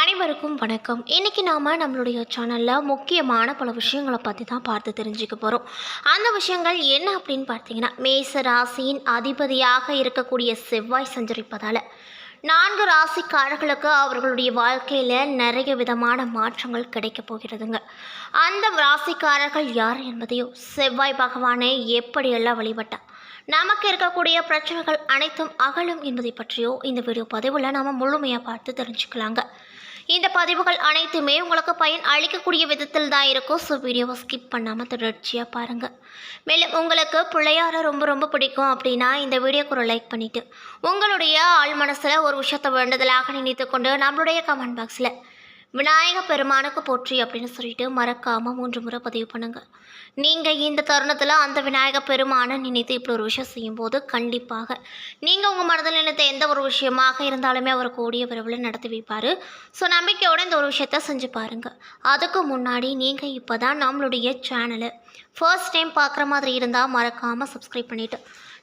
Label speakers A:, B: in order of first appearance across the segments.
A: அனைவருக்கும் வணக்கம். இன்னைக்கு நாம நம்மளுடைய சேனலில் முக்கியமான பல விஷயங்களை பற்றி தான் பார்த்து தெரிஞ்சுக்க போகிறோம் அந்த விஷயங்கள் என்ன அப்படின்னு பார்த்தீங்கன்னா மேச ராசியின் அதிபதியாக இருக்கக்கூடிய செவ்வாய் சஞ்சரிப்பதால். நான்கு ராசிக்காரர்களுக்கு அவர்களுடைய வாழ்க்கையில் நிறைய விதமான மாற்றங்கள் கிடைக்க போகிறதுங்க. அந்த ராசிக்காரர்கள் யார் என்பதையும் செவ்வாய் பகவானை எப்படியெல்லாம் வழிபட்டா நமக்கு இருக்கக்கூடிய பிரச்சனைகள் அனைத்தும் அகலும் என்பதை பற்றியோ இந்த வீடியோ பதிவில் நாம் முழுமையாக பார்த்து தெரிஞ்சுக்கலாங்க. இந்த பதிவுகள் அனைத்துமே உங்களுக்கு பயன் அளிக்கக்கூடிய விதத்தில் தான் இருக்கும். ஸோ வீடியோவை ஸ்கிப் பண்ணாமல் தொடர்ச்சியாக பாருங்கள் மேலும் உங்களுக்கு பிள்ளையார ரொம்ப ரொம்ப பிடிக்கும் அப்படின்னா இந்த வீடியோக்கு ஒரு லைக் பண்ணிவிட்டு உங்களுடைய ஆள் மனசில் ஒரு விஷயத்தை வேண்டுதலாக நினைத்து கொண்டு நம்மளுடைய கமெண்ட் பாக்ஸில் விநாயக பெருமானுக்கு போற்றி அப்படின்னு சொல்லிட்டு மறக்காமல் மூன்று முறை பதிவு பண்ணுங்க. நீங்கள் இந்த தருணத்தில் அந்த விநாயக பெருமானை நினைத்து இப்படி ஒரு விஷயம் செய்யும்போது கண்டிப்பாக நீங்கள் உங்கள் மனதில் நினைத்த எந்த ஒரு விஷயமாக இருந்தாலுமே அவர் கூடிய விரைவில் நடத்தி வைப்பார். ஸோ நம்பிக்கையோட இந்த ஒரு விஷயத்த செஞ்சு பாருங்கள் அதுக்கு முன்னாடி நீங்கள் இப்போ தான் நம்மளுடைய சேனலை ஃபர்ஸ்ட் டைம் பார்க்குற மாதிரி இருந்தால் மறக்காமல் சப்ஸ்கிரைப் பண்ணிவிட்டு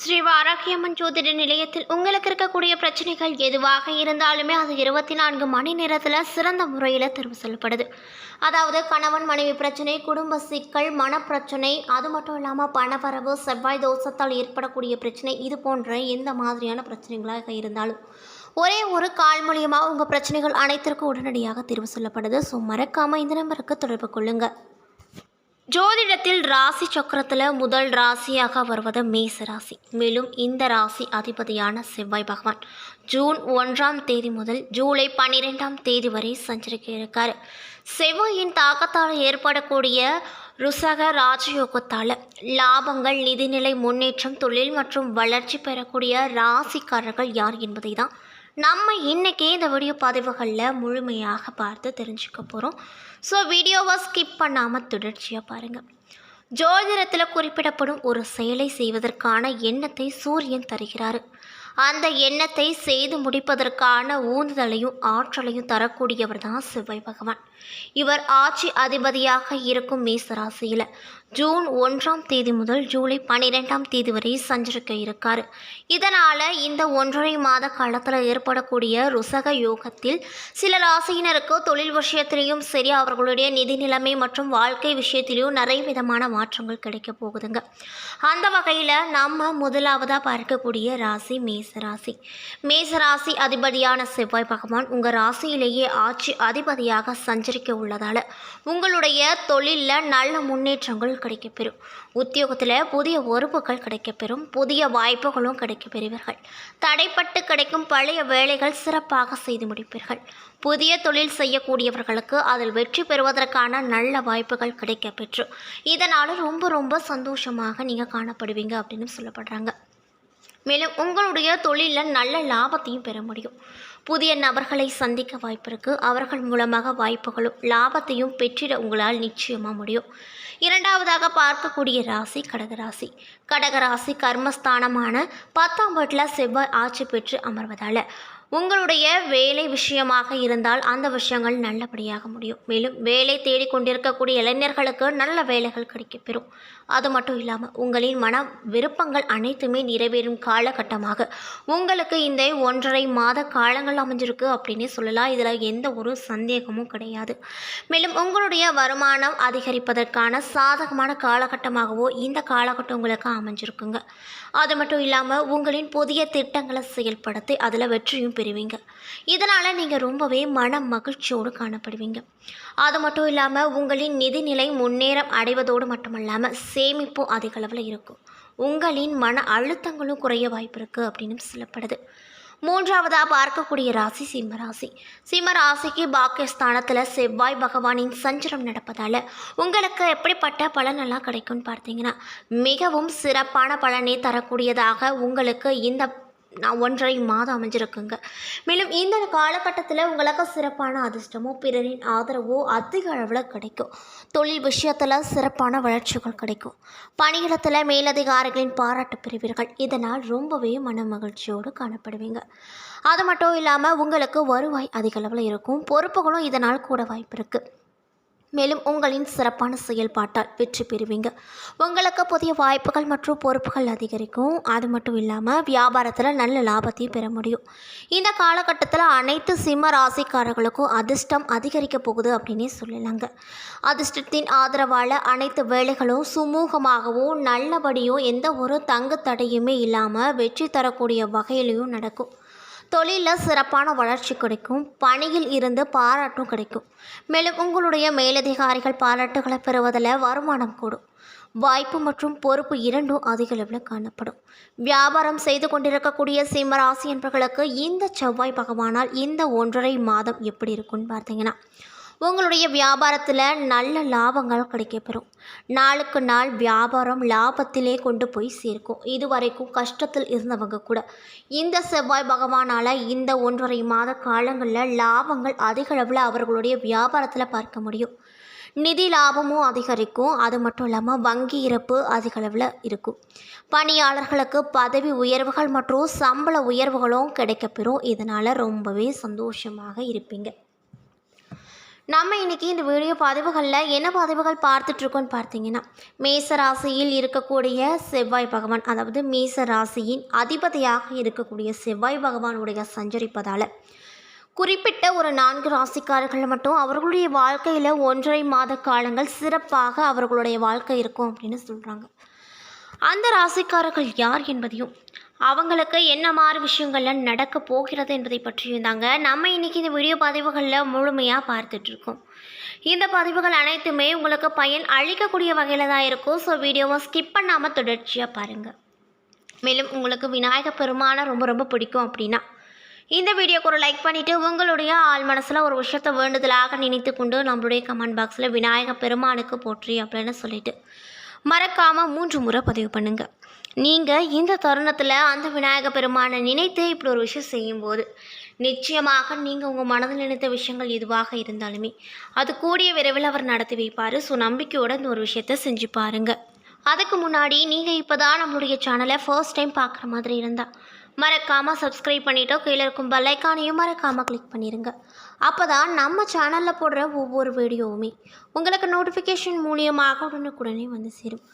A: ஸ்ரீ வாராகியம்மன் ஜோதிட நிலையத்தில் உங்களுக்கு இருக்கக்கூடிய பிரச்சனைகள் எதுவாக இருந்தாலுமே அது இருபத்தி நான்கு மணி நேரத்தில் சிறந்த முறையில் தெரிவு செய்யப்படுது. அதாவது கணவன் மனைவி பிரச்சனை குடும்ப சிக்கல் மனப்பிரச்சனை அது மட்டும் இல்லாமல் பணவரவு செவ்வாய் தோஷத்தால் ஏற்படக்கூடிய பிரச்சனை இது போன்ற எந்த மாதிரியான பிரச்சனைகளாக இருந்தாலும் ஒரே ஒரு கால் மூலியமாக உங்கள் பிரச்சனைகள் அனைத்திற்கும் உடனடியாக தெரிவு சொல்லப்படுது ஸோ மறக்காமல் இந்த நம்பருக்கு தொடர்பு கொள்ளுங்கள் ஜோதிடத்தில் ராசி சக்கரத்தில் முதல் ராசியாக வருவது மேச ராசி மேலும் இந்த ராசி அதிபதியான செவ்வாய் பகவான். ஜூன் ஒன்றாம் தேதி முதல் ஜூலை பன்னிரெண்டாம் தேதி வரை சஞ்சரிக்க இருக்கார். செவ்வாயின் தாக்கத்தால் ஏற்படக்கூடிய ருசக ராஜயோகத்தால் லாபங்கள் நிதிநிலை முன்னேற்றம் தொழில் மற்றும் வளர்ச்சி பெறக்கூடிய ராசிக்காரர்கள் யார் என்பதை தான் நம்ம இன்றைக்கி இந்த வீடியோ பதிவுகளில் முழுமையாக பார்த்து தெரிஞ்சுக்க போகிறோம் ஸோ வீடியோவை ஸ்கிப் பண்ணாமல் தொடர்ச்சியாக பாருங்கள் ஜோதிடத்தில் குறிப்பிடப்படும் ஒரு செயலை செய்வதற்கான எண்ணத்தை சூரியன் தருகிறார். அந்த எண்ணத்தை செய்து முடிப்பதற்கான ஊந்துதலையும் ஆற்றலையும் தரக்கூடியவர் தான் செவ்வாய் பகவான் இவர் ஆட்சி அதிபதியாக இருக்கும் மேசராசியில். ஜூன் ஒன்றாம் தேதி முதல் ஜூலை பன்னிரெண்டாம் தேதி வரை சஞ்சரிக்க இருக்கார். இதனால் இந்த ஒன்றரை மாத காலத்தில் ஏற்படக்கூடிய ருசக யோகத்தில் சில ராசியினருக்கு தொழில் விஷயத்திலையும் சரி அவர்களுடைய நிதி நிலைமை மற்றும் வாழ்க்கை விஷயத்திலையும் நிறைய விதமான மாற்றங்கள் கிடைக்க போகுதுங்க. அந்த வகையில் நம்ம முதலாவதாக பார்க்கக்கூடிய ராசி மேச ராசி. மேச ராசி அதிபதியான செவ்வாய் பகவான் உங்கள் ராசியிலேயே ஆட்சி அதிபதியாக சஞ்சரிக்க உள்ளதால் உங்களுடைய தொழிலில் நல்ல முன்னேற்றங்கள் கிடைக்கப்பெறும். உத்தியோகத்தில் புதிய பொறுப்புகள் கிடைக்கப்பெறும். புதிய வாய்ப்புகளும் கிடைக்கப்பெறுவீர்கள். தடைப்பட்டு கிடைக்கும் பழைய வேலைகள் சிறப்பாக செய்து முடிப்பீர்கள். புதிய தொழில் செய்யக்கூடியவர்களுக்கு அதில் வெற்றி பெறுவதற்கான நல்ல வாய்ப்புகள் கிடைக்கப்பெற்று இதனால் ரொம்ப ரொம்ப சந்தோஷமாக நீங்கள் காணப்படுவீங்க அப்படின்னு சொல்லப்படுறாங்க. மேலும் உங்களுடைய தொழிலில் நல்ல லாபத்தையும் பெற முடியும். புதிய நபர்களை சந்திக்க வாய்ப்பு அவர்கள் மூலமாக வாய்ப்புகளும் லாபத்தையும் பெற்றிட உங்களால் நிச்சயமாக முடியும். இரண்டாவதாக பார்க்கக்கூடிய ராசி கடகராசி கடகராசி கர்மஸ்தானமான பத்தாம் வீட்டில் செவ்வாய் ஆட்சி பெற்று அமர்வதால். உங்களுடைய வேலை விஷயமாக இருந்தால் அந்த விஷயங்கள் நல்லபடியாக முடியும். மேலும் வேலை தேடிக்கொண்டிருக்கக்கூடிய இளைஞர்களுக்கு நல்ல வேலைகள் கிடைக்கப்பெறும். அது மட்டும் இல்லாமல் உங்களின் மன விருப்பங்கள் அனைத்துமே நிறைவேறும் காலகட்டமாக. உங்களுக்கு இந்த ஒன்றரை மாத காலங்கள் அமைஞ்சிருக்கு அப்படின்னே சொல்லலாம். இதில் எந்த ஒரு சந்தேகமும் கிடையாது. மேலும் உங்களுடைய வருமானம் அதிகரிப்பதற்கான சாதகமான காலகட்டமாகவோ இந்த காலகட்டம் உங்களுக்கு அமைஞ்சிருக்குங்க. அது மட்டும் இல்லாமல் உங்களின் புதிய திட்டங்களை செயல்படுத்தி அதில் வெற்றியும் பெறுவீங்க. இதனால் நீங்கள் ரொம்பவே மன மகிழ்ச்சியோடு காணப்படுவீங்க. அது மட்டும் இல்லாமல் உங்களின் நிதிநிலை முன்னேறம் அடைவதோடு மட்டுமல்லாமல் சேமிப்பும் அதிக அளவில் இருக்கும். உங்களின் மன அழுத்தங்களும் குறைய வாய்ப்பு இருக்குது அப்படின்னு சொல்லப்படுது. மூன்றாவதாக பார்க்கக்கூடிய ராசி சிம்மராசி சிம்மராசிக்கு சிம்ம ராசிக்கு பாக்கியஸ்தானத்தில் செவ்வாய் பகவானின் சஞ்சரம் நடப்பதால் உங்களுக்கு எப்படிப்பட்ட பலனெல்லாம் கிடைக்கும்னு பார்த்தீங்கன்னா மிகவும் சிறப்பான பலனை தரக்கூடியதாக உங்களுக்கு இந்த நான் ஒன்றரை மாதம் அமைஞ்சிருக்குங்க. மேலும் இந்த காலகட்டத்தில் உங்களுக்கு சிறப்பான அதிர்ஷ்டமோ பிறரின் ஆதரவோ அதிக அளவில் கிடைக்கும். தொழில் விஷயத்தில் சிறப்பான வளர்ச்சிகள் கிடைக்கும். பணியிடத்தில் மேலதிகாரிகளின் பாராட்டு பெறுவீர்கள். இதனால் ரொம்பவே மன மகிழ்ச்சியோடு காணப்படுவீங்க. அது மட்டும் இல்லாமல் உங்களுக்கு வருவாய் அதிக அளவில் இருக்கும். பொறுப்புகளும் இதனால் கூட வாய்ப்பு இருக்குது மேலும் உங்களின் சிறப்பான செயல்பாட்டால் வெற்றி பெறுவீங்க. உங்களுக்கு புதிய வாய்ப்புகள் மற்றும் பொறுப்புகள் அதிகரிக்கும். அது மட்டும் இல்லாமல் வியாபாரத்தில் நல்ல லாபத்தையும் பெற முடியும். இந்த காலகட்டத்தில் அனைத்து சிம்ம ராசிக்காரர்களுக்கும் அதிர்ஷ்டம் அதிகரிக்க போகுது அப்படின்னே சொல்லலாங்க. அதிர்ஷ்டத்தின் ஆதரவால் அனைத்து வேலைகளும் சுமூகமாகவும் நல்லபடியும் எந்த ஒரு தங்கு தடையுமே இல்லாமல் வெற்றி தரக்கூடிய வகையிலையும் நடக்கும். தொழிலில் சிறப்பான வளர்ச்சி கிடைக்கும். பணியில் இருந்து பாராட்டும் கிடைக்கும். மேலும் உங்களுடைய மேலதிகாரிகள் பாராட்டுகளை பெறுவதில் வருமானம் கூடும். வாய்ப்பு மற்றும் பொறுப்பு இரண்டும் அதிக அளவில் காணப்படும். வியாபாரம் செய்து கொண்டிருக்கக்கூடிய சிம்மராசி என்பவர்களுக்கு இந்த செவ்வாய் பகவானால் இந்த ஒன்றரை மாதம் எப்படி இருக்கும்னு பார்த்தீங்கன்னா உங்களுடைய வியாபாரத்தில் நல்ல லாபங்கள் கிடைக்கப்பெறும். நாளுக்கு நாள் வியாபாரம் லாபத்திலே கொண்டு போய் சேர்க்கும். இதுவரைக்கும் கஷ்டத்தில் இருந்தவங்க கூட. இந்த செவ்வாய் பகவானால் இந்த ஒன்றரை மாத காலங்களில் லாபங்கள் அதிக அளவில் அவர்களுடைய வியாபாரத்தில் பார்க்க முடியும். நிதி லாபமும் அதிகரிக்கும். அது மட்டும் இல்லாமல் வங்கி இறப்பு அதிக அளவில் இருக்கும். பணியாளர்களுக்கு பதவி உயர்வுகள் மற்றும் சம்பள உயர்வுகளும் கிடைக்கப்பெறும். இதனால் ரொம்பவே சந்தோஷமாக இருப்பீங்க. நம்ம இன்னைக்கு இந்த வீடியோ பதிவுகளில் என்ன பதிவுகள் பார்த்துட்ருக்கோன்னு பார்த்தீங்கன்னா மேச ராசியில் இருக்கக்கூடிய செவ்வாய் பகவான் அதாவது மேச ராசியின் அதிபதியாக இருக்கக்கூடிய செவ்வாய் பகவானுடைய சஞ்சரிப்பதால் குறிப்பிட்ட ஒரு நான்கு ராசிக்காரர்கள் மட்டும் அவர்களுடைய வாழ்க்கையில் ஒன்றரை மாத காலங்கள் சிறப்பாக அவர்களுடைய வாழ்க்கை இருக்கும் அப்படின்னு சொல்கிறாங்க அந்த ராசிக்காரர்கள் யார் என்பதையும் அவங்களுக்கு என்ன மாதிரி விஷயங்கள்லாம் நடக்க போகிறது என்பதை பற்றியும் தாங்க நம்ம இன்றைக்கி இந்த வீடியோ பதிவுகளில் முழுமையாக பார்த்துட்ருக்கோம் இந்த பதிவுகள் அனைத்துமே உங்களுக்கு பயன் அளிக்கக்கூடிய வகையில் தான் இருக்கும். ஸோ வீடியோவை ஸ்கிப் பண்ணாமல் தொடர்ச்சியாக பாருங்கள் மேலும் உங்களுக்கு விநாயக பெருமானை ரொம்ப ரொம்ப பிடிக்கும் அப்படின்னா இந்த வீடியோக்கு ஒரு லைக் பண்ணிவிட்டு உங்களுடைய ஆள் மனசில் ஒரு விஷயத்தை வேண்டுதலாக நினைத்து கொண்டு நம்மளுடைய கமெண்ட் பாக்ஸில் விநாயக பெருமானுக்கு போற்றி அப்படின்னு சொல்லிட்டு மறக்காமல் மூன்று முறை பதிவு பண்ணுங்கள் நீங்கள் இந்த தருணத்தில் அந்த விநாயக பெருமானை நினைத்து இப்படி ஒரு விஷயம் செய்யும்போது நிச்சயமாக நீங்கள் உங்கள் மனதில் நினைத்த விஷயங்கள் எதுவாக இருந்தாலுமே அது கூடிய விரைவில் அவர் நடத்தி வைப்பார். ஸோ நம்பிக்கையோடு இந்த ஒரு விஷயத்த செஞ்சு பாருங்கள் அதுக்கு முன்னாடி நீங்கள் இப்போ தான் நம்மளுடைய சேனலை ஃபர்ஸ்ட் டைம் பார்க்குற மாதிரி இருந்தால் மறக்காமல் சப்ஸ்கிரைப் பண்ணிவிட்டோ கீழே இருக்கும் பெல்லைக்கானையும் மறக்காமல் கிளிக் பண்ணிடுங்க அப்போ தான் நம்ம சேனலில் போடுற ஒவ்வொரு வீடியோவுமே உங்களுக்கு நோட்டிஃபிகேஷன் மூலியமாக உடனுக்குடனே வந்து சேரும்.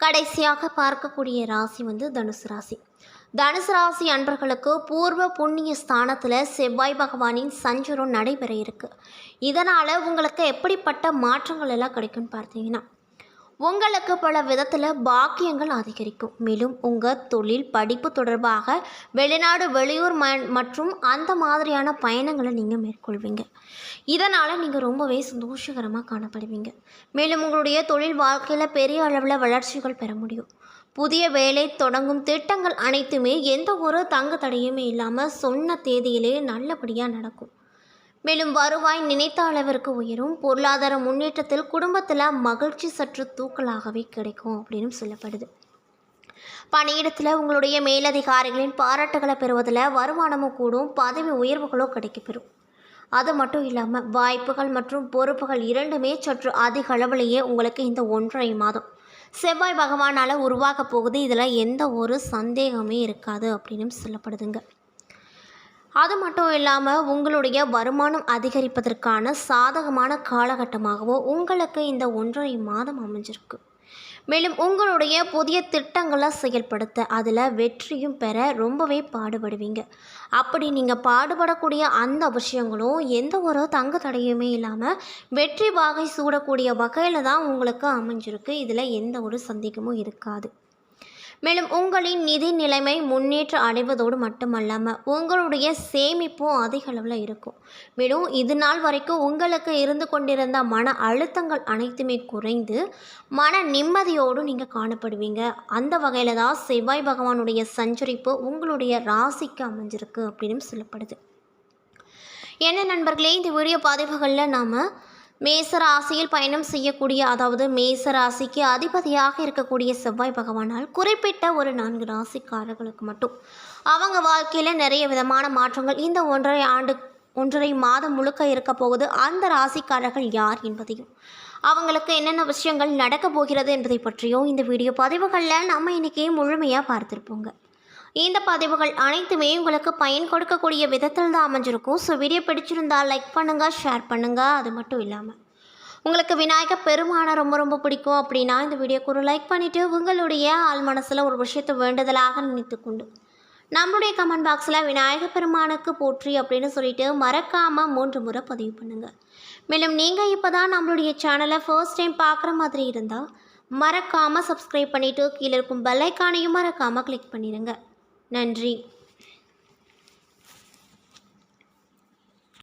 A: கடைசியாக பார்க்கக்கூடிய ராசி வந்து தனுசு ராசி. தனுசு ராசி அன்பர்களுக்கு பூர்வ புண்ணிய ஸ்தானத்தில் செவ்வாய் பகவானின் சஞ்சரம் நடைபெற இருக்குது இதனால் உங்களுக்கு எப்படிப்பட்ட மாற்றங்கள் எல்லாம் கிடைக்கும்னு பார்த்தீங்கன்னா உங்களுக்கு பல விதத்தில் பாக்கியங்கள் அதிகரிக்கும். மேலும் உங்கள் தொழில் படிப்பு தொடர்பாக வெளிநாடு வெளியூர் ம மற்றும் அந்த மாதிரியான பயணங்களை நீங்கள் மேற்கொள்வீங்க. இதனால் நீங்கள் ரொம்பவே சந்தோஷகரமாக காணப்படுவீங்க. மேலும் உங்களுடைய தொழில் வாழ்க்கையில் பெரிய அளவில் வளர்ச்சிகள் பெற முடியும். புதிய வேலை தொடங்கும் திட்டங்கள் அனைத்துமே எந்த ஒரு தங்கு தடையுமே இல்லாமல் சொன்ன தேதியிலே நல்லபடியாக நடக்கும். மேலும் வருவாய் நினைத்த அளவிற்கு உயரும். பொருளாதார முன்னேற்றத்தில் குடும்பத்தில் மகிழ்ச்சி சற்று தூக்கலாகவே கிடைக்கும் அப்படின்னு சொல்லப்படுது. பணியிடத்தில் உங்களுடைய மேலதிகாரிகளின் பாராட்டுகளை பெறுவதில் வருமானமும் கூடும் பதவி உயர்வுகளோ கிடைக்கப்பெறும். அது மட்டும் இல்லாமல் வாய்ப்புகள் மற்றும் பொறுப்புகள் இரண்டுமே சற்று அதிக அளவிலேயே உங்களுக்கு இந்த ஒன்றரை மாதம் செவ்வாய் பகவானால் உருவாக போகுது. இதில் எந்த ஒரு சந்தேகமே இருக்காது அப்படின்னு சொல்லப்படுதுங்க. அது மட்டும் இல்லாமல் உங்களுடைய வருமானம் அதிகரிப்பதற்கான சாதகமான காலகட்டமாகவோ உங்களுக்கு இந்த ஒன்றரை மாதம் அமைஞ்சிருக்கு. மேலும் உங்களுடைய புதிய திட்டங்களை செயல்படுத்த அதில் வெற்றியும் பெற ரொம்பவே பாடுபடுவீங்க. அப்படி நீங்கள் பாடுபடக்கூடிய அந்த விஷயங்களும் எந்த ஒரு தங்க தடையுமே இல்லாமல் வெற்றி வாகை சூடக்கூடிய வகையில் தான் உங்களுக்கு அமைஞ்சிருக்கு. இதில் எந்த ஒரு சந்தேகமும் இருக்காது. மேலும் உங்களின் நிதி நிலைமை முன்னேற்ற அடைவதோடு மட்டுமல்லாமல் உங்களுடைய சேமிப்பும் அதிக அளவில் இருக்கும். மேலும் இது நாள் வரைக்கும் உங்களுக்கு இருந்து கொண்டிருந்த மன அழுத்தங்கள் அனைத்துமே குறைந்து மன நிம்மதியோடு நீங்கள் காணப்படுவீங்க. அந்த வகையில் தான் செவ்வாய் பகவானுடைய சஞ்சரிப்பு உங்களுடைய ராசிக்கு அமைஞ்சிருக்கு அப்படின்னு சொல்லப்படுது. என்ன நண்பர்களே இந்த வீடியோ பதிவுகளில் நாம் மேச ராசியில் பயணம் செய்யக்கூடிய அதாவது மேச ராசிக்கு அதிபதியாக இருக்கக்கூடிய செவ்வாய் பகவானால் குறிப்பிட்ட ஒரு நான்கு ராசிக்காரர்களுக்கு மட்டும். அவங்க வாழ்க்கையில் நிறைய விதமான மாற்றங்கள். இந்த ஒன்றரை ஆண்டு ஒன்றரை மாதம் முழுக்க இருக்க போகுது. அந்த ராசிக்காரர்கள் யார் என்பதையும். அவங்களுக்கு என்னென்ன விஷயங்கள் நடக்க போகிறது என்பதை பற்றியும் இந்த வீடியோ பதிவுகளில் நம்ம இன்றைக்கி முழுமையாக பார்த்துருப்போங்க. இந்த பதிவுகள் அனைத்துமே உங்களுக்கு பயன் கொடுக்கக்கூடிய விதத்தில் தான் அமைஞ்சிருக்கும். ஸோ வீடியோ பிடிச்சிருந்தால் லைக் பண்ணுங்கள் ஷேர் பண்ணுங்கள் அது மட்டும் இல்லாமல் உங்களுக்கு விநாயகர் பெருமானை ரொம்ப ரொம்ப பிடிக்கும் அப்படின்னா இந்த வீடியோக்கு ஒரு லைக் பண்ணிவிட்டு உங்களுடைய ஆள் மனசில் ஒரு விஷயத்தை வேண்டுதலாக நினைத்துக்கொண்டு நம்மளுடைய கமெண்ட் பாக்ஸில் விநாயகர் பெருமானுக்கு போற்றி அப்படின்னு சொல்லிட்டு மறக்காமல் மூன்று முறை பதிவு பண்ணுங்கள் மேலும் நீங்கள் இப்போ தான் நம்மளுடைய சேனலை ஃபர்ஸ்ட் டைம் பார்க்குற மாதிரி இருந்தால் மறக்காமல் சப்ஸ்கிரைப் பண்ணிவிட்டு கீழே இருக்கும் பெல்லைக்கானையும் மறக்காமல் கிளிக் பண்ணிடுங்க நன்றி.